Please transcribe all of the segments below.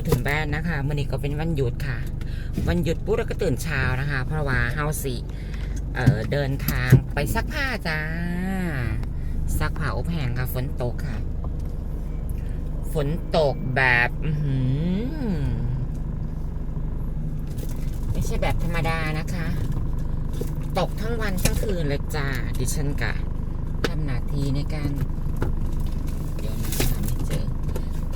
กุถุมแบนนะคะมื่อนี้ก็เป็นวันหยุดค่ะ วันหยุดปุ๊บเราก็ตื่นเช้านะคะ เพราะว่าเฮาสิเเดินทางไปซักผ้าจ้า ซักผ้าอบแห้งค่ะ ฝนตกค่ะ ฝนตกแบบอืไม่ใช่แบบธรรมดานะคะ ตกทั้งวันทั้งคืนเลยจ้า ดิฉันกะทำหน้าที่ในการ เดี๋ยวนะไม่เจอ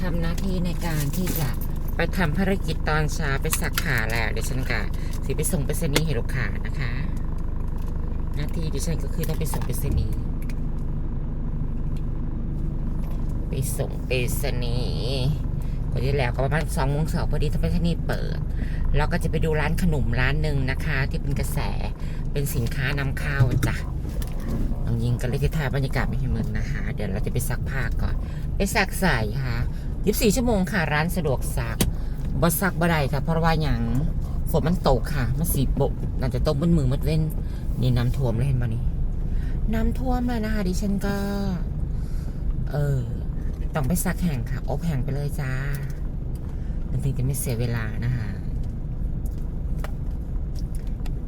ทำหน้าที่ในการที่จะ ไปทำภารกิจตอนเช้าไปสักขาแล้วเดี๋ยวฉันกะสิไปส่งไปรษณีย์ให้ลูกค้านะคะ หน้าที่ดิฉันก็คือต้องไปส่งไปรษณีย์ไปส่งไปรษณีย์พอดีแล้วก็ประมาณสองโมงเสาร์พอดีถ้าไปรษณีย์เปิด เราก็จะไปดูร้านขนมร้านหนึ่งนะคะ ที่เป็นกระแสเป็นสินค้านำเข้าจ้ะน้องยิงก็เลยที่ถ่ายบรรยากาศไม่ให้มึงนะคะ เดี๋ยวเราจะไปซักผ้าก่อน ไปซักใส่ค่ะ 24 ชั่วโมงค่ะ ร้านสะดวกซักบ่ซักบ่ได้ค่ะ เพราะว่าอย่างฝนมันตกค่ะ มันสีบกน่าจะตกบนมือมัดเล่นนี่น้ำท่วมเลยเห็นปะนี่น้ำท่วมเลยนะคะดิฉันก็ เออต้องไปซักแห่งค่ะ อบแห่งไปเลยจ้า มันถึงจะไม่เสียเวลานะคะ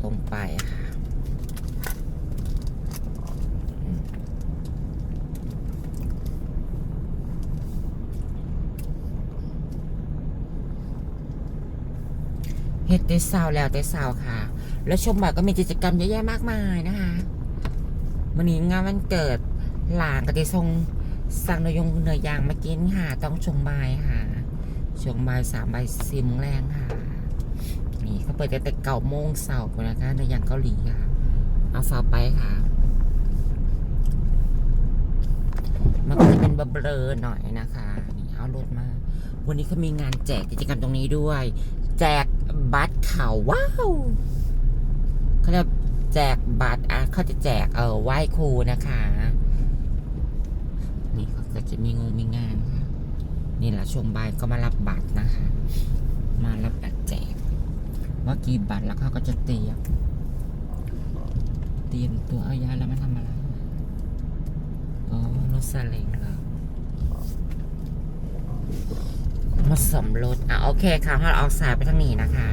ตรงไปค่ะ เฮ็ดแต่เช้าแล้วแต่เช้าค่ะ แล้วชมบ่ายก็มีกิจกรรมเยอะแยะมากมายนะคะวันนี้งานวันเกิดหลานก็จะส่งสั่งนยยงเนยยางมากินค่ะ ต้องชงบายค่ะชงบายสามใบ่ายสี่โมงแรงค่ะ นี่เขาเปิดแต่เก้าโมงเสาร์นะคะเนยยางเกาหลีค่ะ เอาฝาไปค่ะ มันก็จะเป็นเบลอหน่อยนะคะนี่เอารถมา วันนี้เขามีงานแจกกิจกรรมตรงนี้ด้วย แจก บัตรข่าวว้าวเขาเรียกแจกบัตรอะเขาจะแจกเออไหว้ครูนะคะนี่เขาก็จะมีงงมีงานค่ะนี่แหละช่วงบ่ายก็มารับบัตรนะคะ มารับบัตรแจกว่ากี่บัตรแล้วเขาก็จะเตรียมเตรียมตัวเอายาแล้วมาทำอะไรอ๋อรถซาเล้งเหรอ มาสมรถอะโอเคค่ะเราออกสายไปทางนี้นะคะ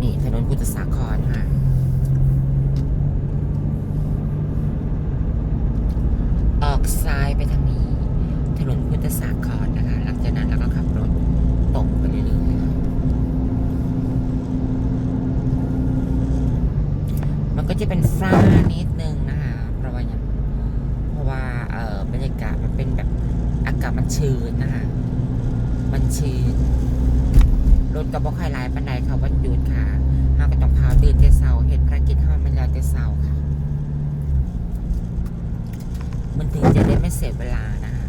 นี่ถนนพุทธสาครค่ะออกซ้ายไปทางนี้ ถนนพุทธสาครนะคะ หลังจากนั้นเราก็ขับรถตรงไปเรื่อยๆค่ะมันก็จะเป็นฟ้านิดนึงนะคะเพราะว่าย่างเพราะว่าเอ่อบรรยากาศมันเป็นแบบอากาศมันชื้นนะคะ ชื้นรถก็บ่ค่อยหลายปันใดเขาวันหยุดค่ะเราก็ต้องพาตื่นแต่เช้าเห็นภารกิจเฮามันแล้วแต่เช้าค่ะ มันถึงจะได้ไม่เสียเวลานะคะ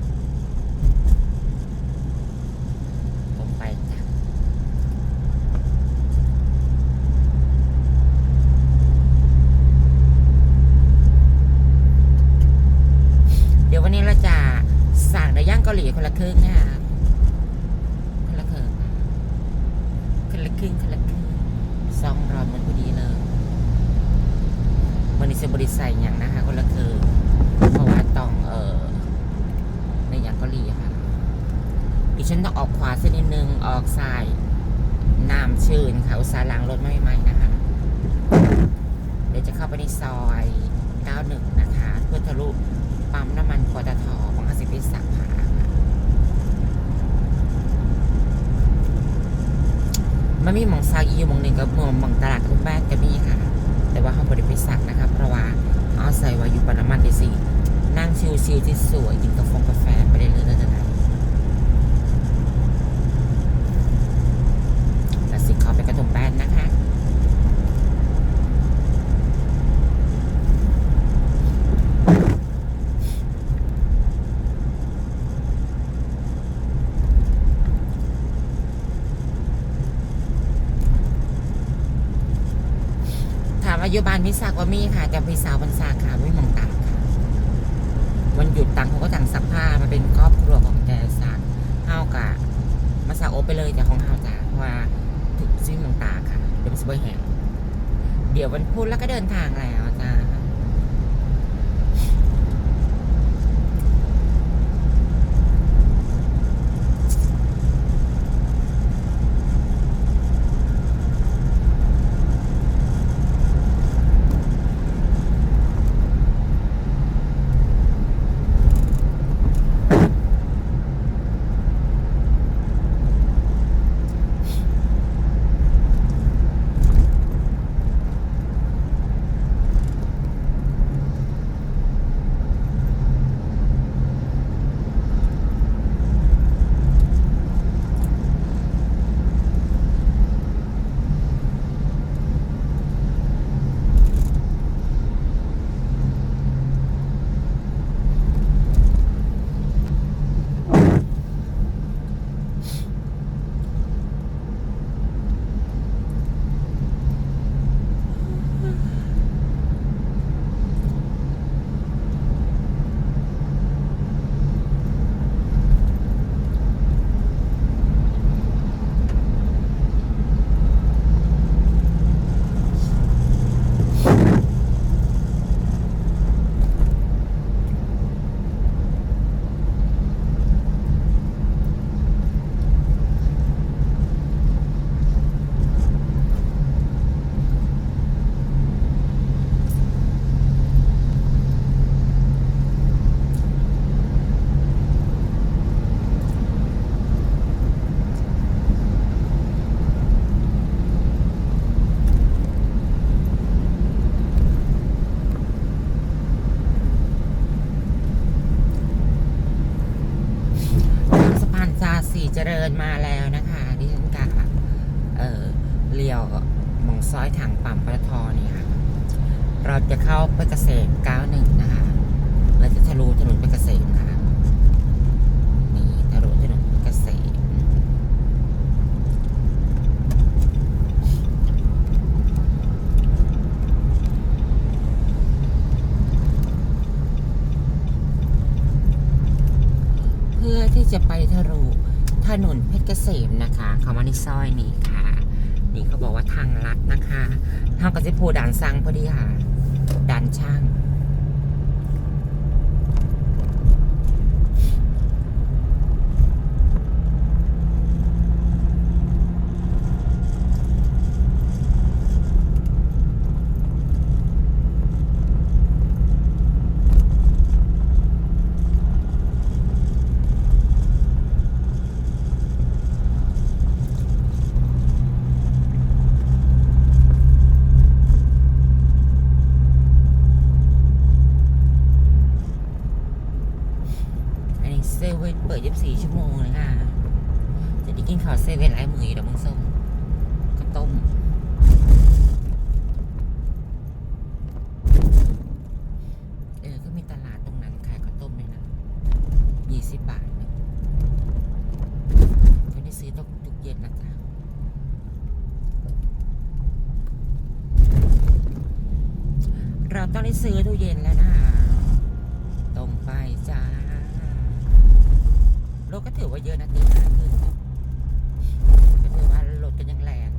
ผมไปจ้ะเดี๋ยววันนี้เราจะสั่งในย่างเกาหลีคนละครึ่งนะคะ คนละครึ่งคนละครึ่งคนละครึ่ง สองรอบมันพอดีเลยวันนี้จะบริใส่อย่างนะคะคนละครึ่งเพราะว่าต้องเออในอย่างเกาหลีค่ะดิฉันต้องออกขวาสักนิดนึงออกซ้ายน้ำชื่นค่ะอุตสาห์ล้างรถไม่ใหม่นะคะเดี๋ยวจะเข้าไปในซอย91นะคะ เพื่อทะลุปั๊มน้ำมันปตทของอาสิพิสักผาค่ะ มันมีหมองซากอีอยู่หมองหนึ่งกับหมองหมองตลาดทุกบ้านก็มีค่ะ แต่ว่าเขาบริไปสักนะครับ เพราะว่าเอาใส่ไว้อยู่ปานน้ำมันได้สินั่งชิวๆที่สวยกินกาแฟกาแฟไปเรื่อยๆนะแล้วสิเขาไปกระตุ้มแป้นนะคะ ถามว่าอยู่บ้านพิซา กว่ามีค่ะแต่พี่สาวมันซาค่ะไม่มองตางค่ะวันหยุดตังเขาก็ต่างซักผ้ามาเป็นครอบครัวของแจซักเฮากะมาซาโอไปเลยจากของเฮาจ้าว่าถึงซิ่งมองตาค่ะเดี๋ยวมันจะไปแห่งเดี๋ยววันพุธแล้วก็เดินทางแล้วจ้า จะเข้าไปเกษตร91 นะคะ เราจะทะลุถนนไปเกษตรค่ะนี่ทะลุถนนเกษตรเพื่อที่จะไปทะลุถนนเพชรเกษมนะคะเขามาในซอยนี้ค่ะ นี่เขาบอกว่าทางลัดนะคะทางก็จะพูด่านซังพอดีค่ะ การช่าง อันนี้เซเว่นเปิด 24 ชั่วโมงเลยค่ะ จะได้กินข้าวเซเว่นหลายมืออยู่ดอกมึงส้มข้าวต้ม เออ ก็มีตลาดตรงนั้นขายข้าวต้มเลยนะ 20 บาทนะก็ได้ซื้อต้องทุกเย็นนะจ๊ะ เราต้องได้ซื้อตู้เย็นแล้วนะคะตรงไปจ้า รถก็ถือว่าเยอะนะตีห้าครึ่งก็ถือว่ารถกันยังแรง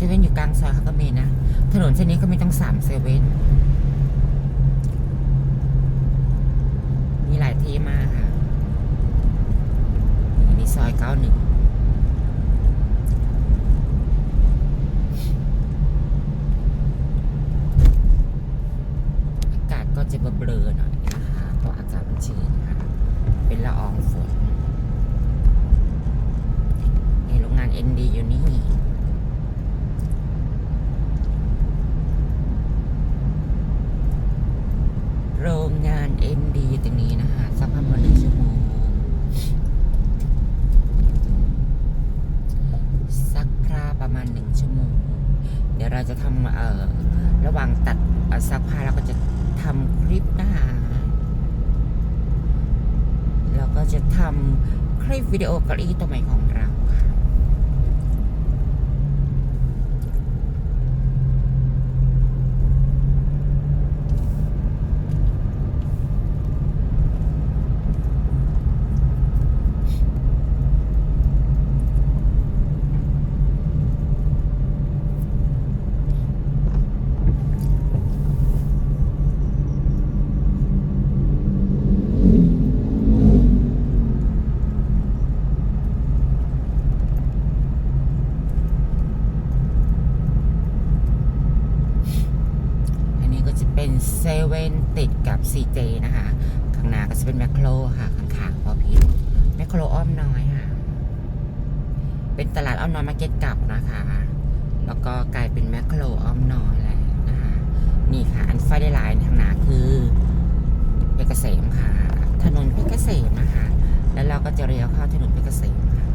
เซเว่น อยู่กลางซอยเขาก็มีนะ ถนนเส้นนี้ก็มีตั้งสามเซเว่นมีหลายที่มากค่ะอันนี้ซอยเก้าหนึ่ง อากาศก็จะเบลอๆหน่อยนะคะ เพราะอากาศมันชื้นค่ะ เป็นละอองฝนในโรงงาน ND อยู่นี่ โรงงาน ND ตรงนี้นะคะสักประมาณหนึ่งชั่วโมง สักพราประมาณหนึ่งชั่วโมง เดี๋ยวเราจะทำเอ่อ ระหว่างตัดเอ่อซักผ้าเราก็จะทำคลิปนะคะเราก็ จะทำคลิปวิดีโอเกาหลีตัวใหม่ของเราค่ะ อันนี้ก็จะเป็นเซเว่นติดกับ CJ นะคะ ข้างหน้าก็จะเป็นแมคโครค่ะ ข้างๆพอพิษแมคโครอ้อมน้อยค่ะ เป็นตลาดอ้อมน้อยมาร์เก็ตกลับนะคะ แล้วก็กลายเป็นแมคโครอ้อมน้อยแล้วนะคะ นี่ ค่อันไฟได้หลายทางหนาคือเพชรเกษมค่ะ ถนนเพชรเกษมนะคะ แล้วเราก็จะเลี้ยวเข้าถนนเพชรเกษมค่ะ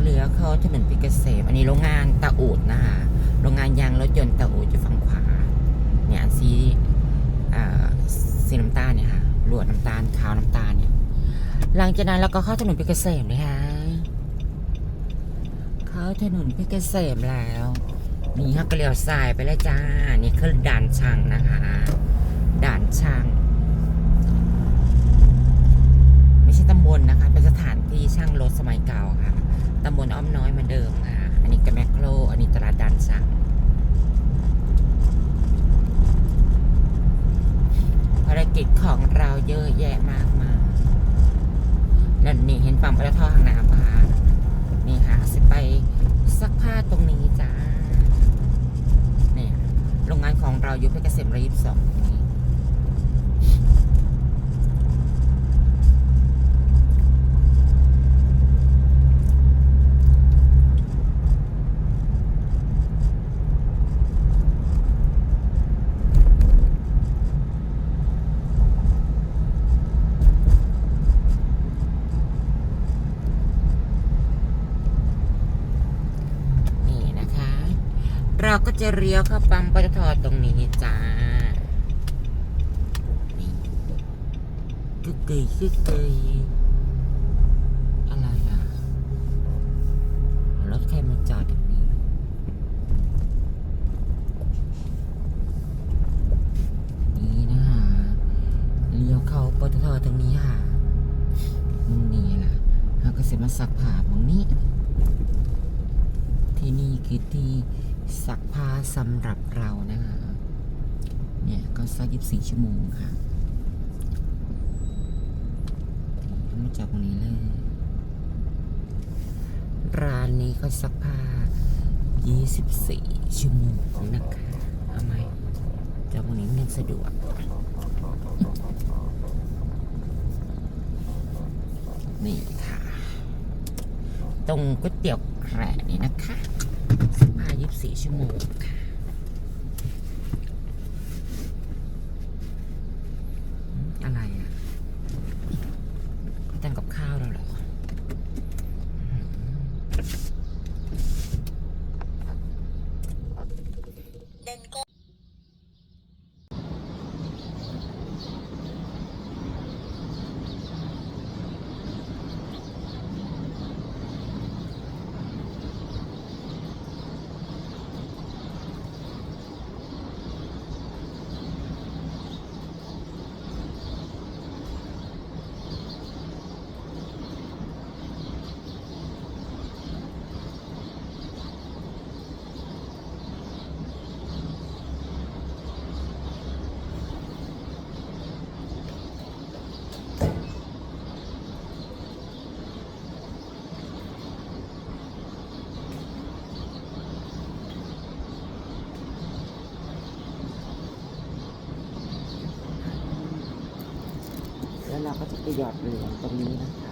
เหลือเขาถนนพิเกษมอันนี้โรงงานตะอูดนะคะ โรงงานยางรถยนต์ตะอูดอยู่ฝั่งขวา เนี่ยสีสีน้ำตาลเนี่ยค่ะลวดน้ำตาลขาวน้ำตาลเนี่ย หลังจากนั้นเราก็เข้าถนนเพชรเกษมนะคะเข้าถนนเพชรเกษมแล้วนี่ฮักก็เลี้ยวซ้ายไปเลยจ้า นี่คือด่านช่างนะคะด่านช่างไม่ใช่ตำบลนะคะ เป็นสถานที่ช่างรถสมัยเก่าค่ะตำบลอ้อมน้อยเหมือนเดิม แมคโคร อันนี้ตลาดด่านช่างภารกิจของเราเยอะแยะมากมายนั่นนี่เห็นปั๊มปตทข้างหน้าปะนี่ค่ะสิไปซักผ้าตรงนี้จ้าเนี่ยโรงงานของเราอยู่เพชรเกษมร้อยยี่สิบสองตรงนี้นะคะ เราก็ จะเลี้ยวเข้าปั๊มปตทตรงนี้จ้านี่กึกกยกึกกยอะไรอะรถใครมาจอดตรงนี้นี่นะคะเลี้ยวเข้าปตทตรงนี้ค่ะมึงนี่ล่ะเราก็จมาสักผ้าตรงนี้ที่นี่คือที่ ซักผ้าสำหรับเรานะคะเนี่ยก็ซัก24ชั่วโมงค่ะนี่มาจากตรงนี้เลย ร้านนี้ก็ซักผ้า24ชั่วโมงนะคะเอาไหมจากตรงนี้มันยังสะดวกนี่ค่ะ ตรงก๋วยเตี๋ยวแกระนี่นะคะ 15-24 ชั่วโมงค่ะอืมอะไรอะเขาแต่งกับข้าวแล้วเหรออืมแล้ว เราก็จะไปหยอดเหรียญตรงนี้นะคะ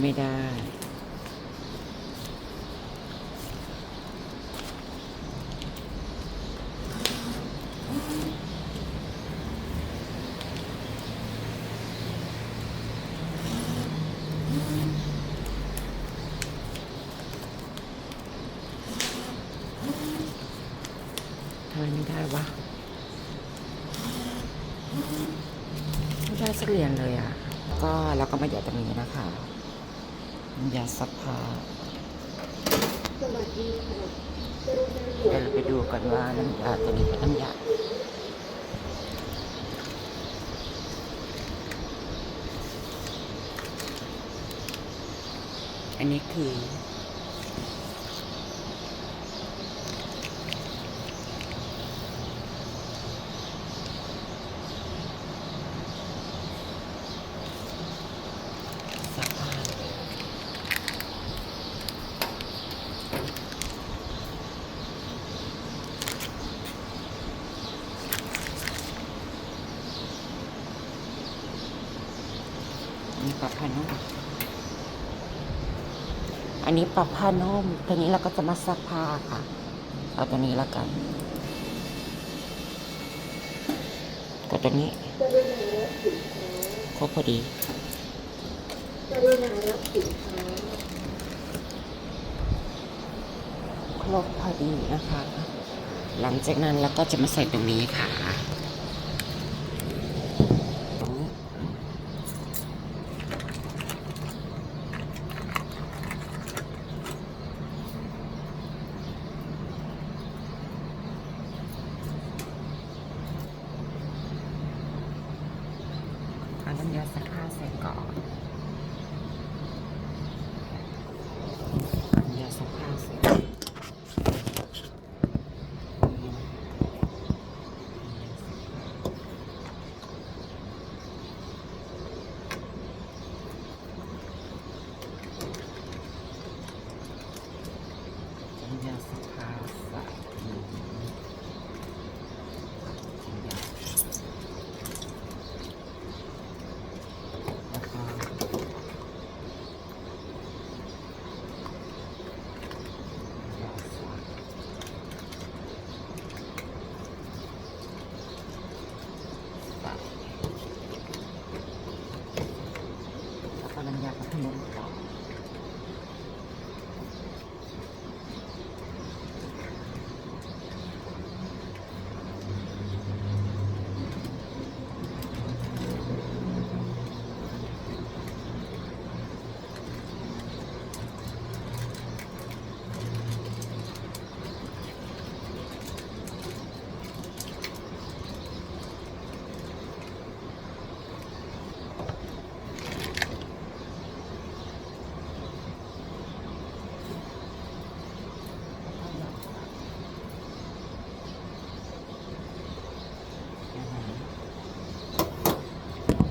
ไม่ได้ ทำไมไม่ได้วะ ไม่ได้สักเรียนเลยอะ ก็เราก็มาอยอดตรงนี้นะคะ ยาซักผ้าเดี๋ยวเราไปดูกันว่าน้ำยาตัวนี้เป็นน้ำยาอันนี้คือ ซักผ้านี่ปรับผ้านุ่มอันนี้ ปรับผ้านุ่มตัวนี้เราก็จะมาซักผ้าค่ะ เอาตัวนี้แล้วกันกดตัวนี้ครบพอดีครบพอดีนะคะ หลังจากนั้นเราก็จะมาใส่ตรงนี้ค่ะ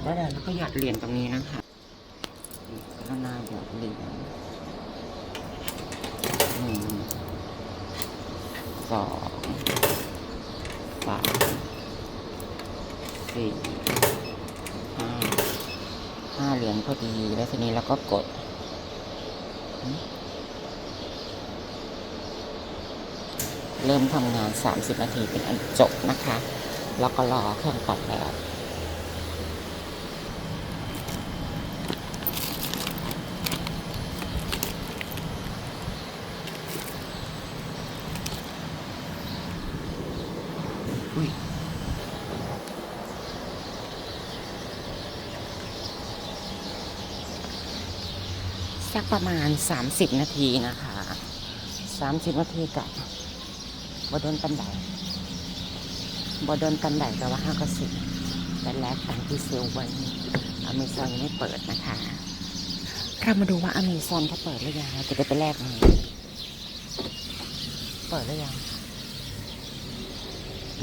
แล้วเดี๋ยวเราก็หยอดเหรียญตรงนี้นะคะแล้วนาหยอดเหรียญหนึ่งสองสามสี่ห้าห้าเหรียญพอดีแล้วทีนี้เราก็กดเริ่มทำงาน 30 นาทีเป็นอันจบนะคะ แล้วก็รอเครื่องปัดแบบ อุ้ยสักประมาณ 30 นาทีนะคะ 30 นาทีกับบดนปันไดบดนปันไดแต่ว่าห้าก็สิบแต่แลกตังที่เซื้อไว้อเมซอนยังไม่เปิดนะคะ เรามาดูว่าอเมซอนเขาเปิดหรือยังจะไปแลกไหมเปิดหรือยัง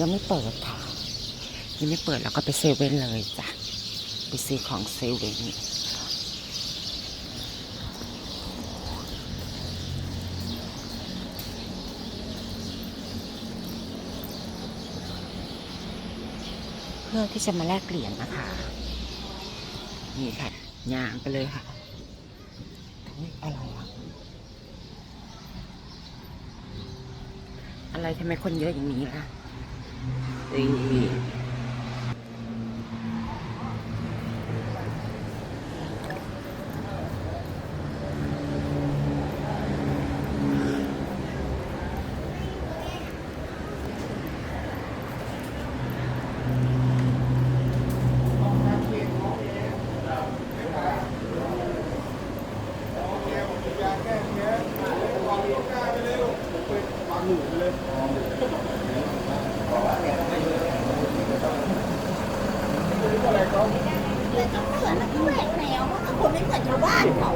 ยังไม่เปิดค่ะยังไม่เปิดเราก็ไปเซเว่นเลยจ้ะไปซื้อของเซเว่นเพื่อที่จะมาแลกเหรียญนะคะ นี่ค่ะยางไปเลยค่ะอะไรวะอะไรทำไมคนเยอะอย่างนี้ล่ะ นี่เหมือนนักแหวกแนวมันก็คนไม่เหมือนชาวบ้านเขา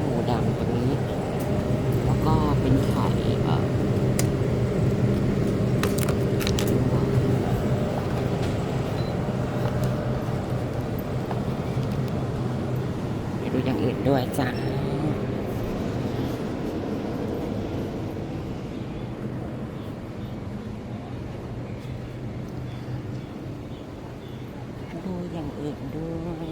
หมูดำตรงนี้ แล้วก็เป็นไข่เอ่อไปดูอย่างอื่นด้วยจ้าดู อื่นด้วย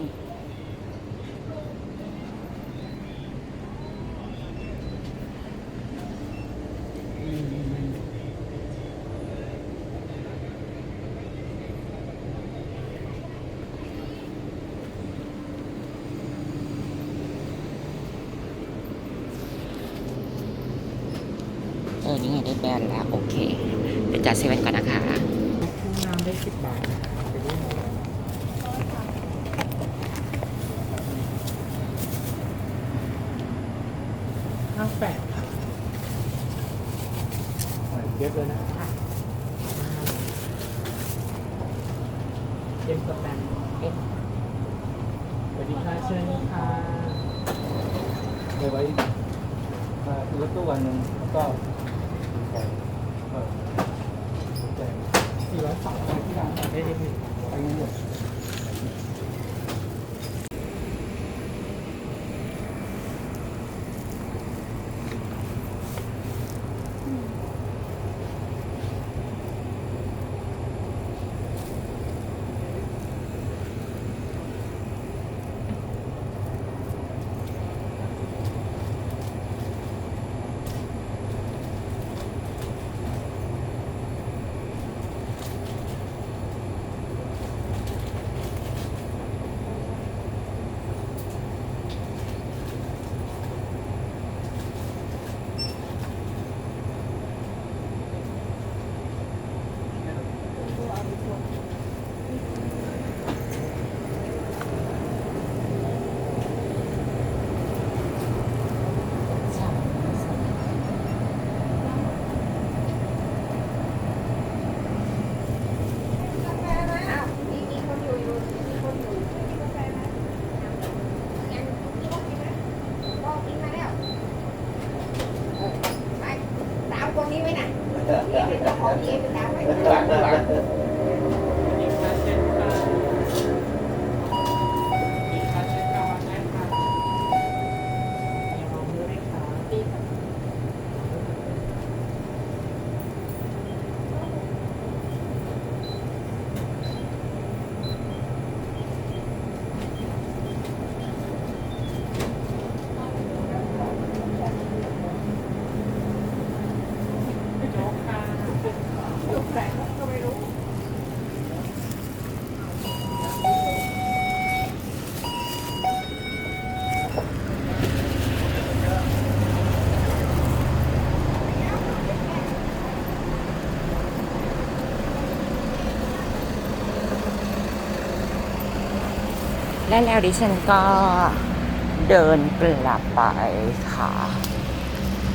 เออนี่ไงได้แบรนด์แล้ว โอเค เดี๋ยวจัดเซเว่นก่อนนะคะน้ำได้สิบบาทไปเรื่อยห้าแปดครับเยอะเลยนะเอ็มสแตนเอ็มสวัสดีค่ะเชิญค่ะเดี๋ยวไว้มาซื้อรถตู้วันหนึ่งแล้วก็ไปเออไปสี่ร้อย สาม และแล้วดิฉันก็เดินกลับไปค่ะ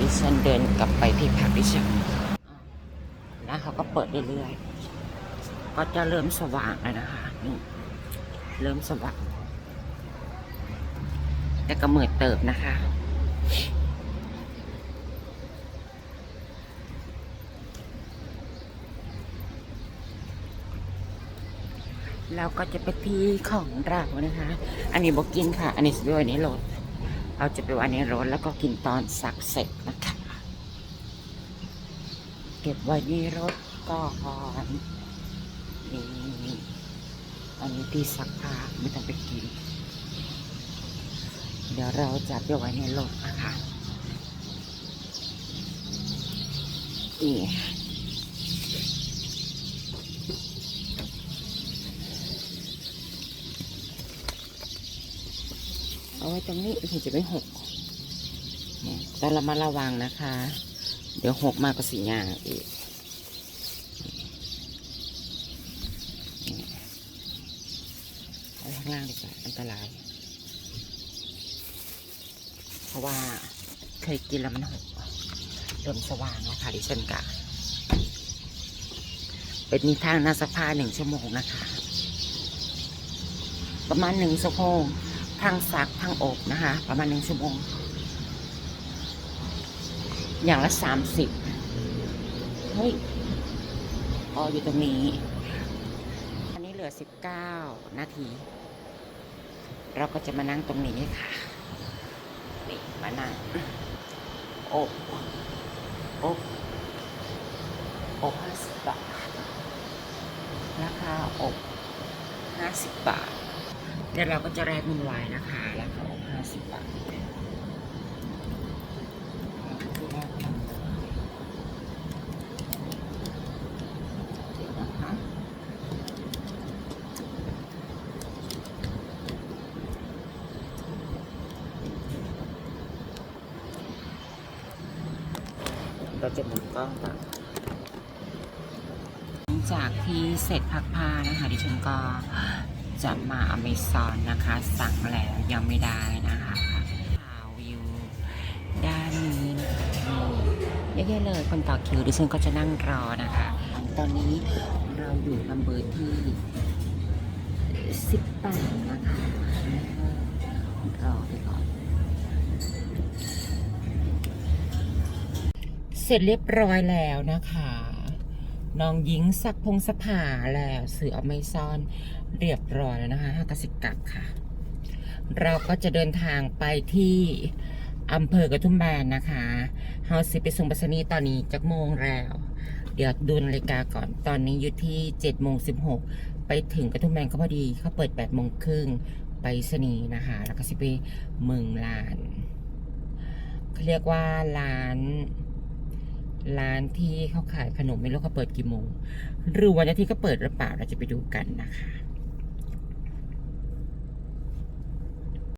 ดิฉันเดินกลับไปที่พักดิฉันนะเขาก็เปิดเรื่อยๆ ก็จะเริ่มสว่างแล้วนะคะนี่เริ่มสว่างแต่ก็เหมืดเติบนะคะ เราก็จะไปที่ของเรานะคะ อันนี้บอกกินค่ะ อันนี้จะไปไว้ในรถเราจะไปไว้ในรถแล้วก็กินตอนซักเสร็จนะคะ เก็บไว้ในรถก่อนนี่อันนี้ที่ซักผ้าไม่ต้องไปกิน เดี๋ยวเราจะไปไว้ในรถนะคะนี่เอา ไว้ตรงนี้ถึงจะไม่หกเนี่ยแต่เรามาระวังนะคะ เดี๋ยวหกมากกว่าสีงาอีกเอาข้างล่างดีกว่าอันตราย เพราะว่าเคยกินแล้วมันหกเริ่มสว่างแล้วค่ะดิฉันกะเป็นมีทางนาสภาหนึ่งชั่วโมงนะคะ ประมาณหนึ่งชั่วโมง ทางซักทางอบนะคะ ประมาณหนึ่งชั่วโมง อย่างละสามสิบเฮ้ยพออยู่ตรงนี้ อันนี้เหลือ19นาที เราก็จะมานั่งตรงนี้ค่ะนี่มานั่งอบอบอบห้าสิบบาทราคาอบห้าสิบบาท เดี๋ยวเราก็จะแลกเงินไว้นะคะราคาอบห้าสิบบาทเราจะหมุนกล้องก่อนหลังจากที่เสร็จพักผ้านะคะดิฉันก็ จะมาอเมซอนนะคะ สั่งแล้วยังไม่ได้นะคะข่าววิวด้านนี้นะคะเยอะๆเลยคนต่อคิวดิฉันก็จะนั่งรอนะคะ ตอนนี้เราอยู่ลำเบอร์ที่ 18 นะคะรอไปก่อนเสร็จเรียบร้อยแล้วนะคะน้องหญิงสักพงสภาแล้วเสือไม่ซ่อน เรียบร้อยแล้วนะคะห้ากสิกลับค่ะ เราก็จะเดินทางไปที่อำเภอกระทุ่มแบนนะคะเฮาสิไปส่งไปรษณีย์ตอนนี้จักโมงแล้ว เดี๋ยวดูนาฬิกาก่อน ตอนนี้อยู่ที่7จ็ดโมงสิไปถึงกระทุ่มแบนก็พอดี เขาเปิด8ปดโมงครึ่งไปสนีนะคะ แล้วก็สิไปเมืองลานเขาเรียกว่าร้าน ร้านที่เขาขายขนมไม่รู้เขาเปิดกี่โมง หรือวันอาทิตย์ก็เปิดหรือเปล่าเราจะไปดูกันนะคะ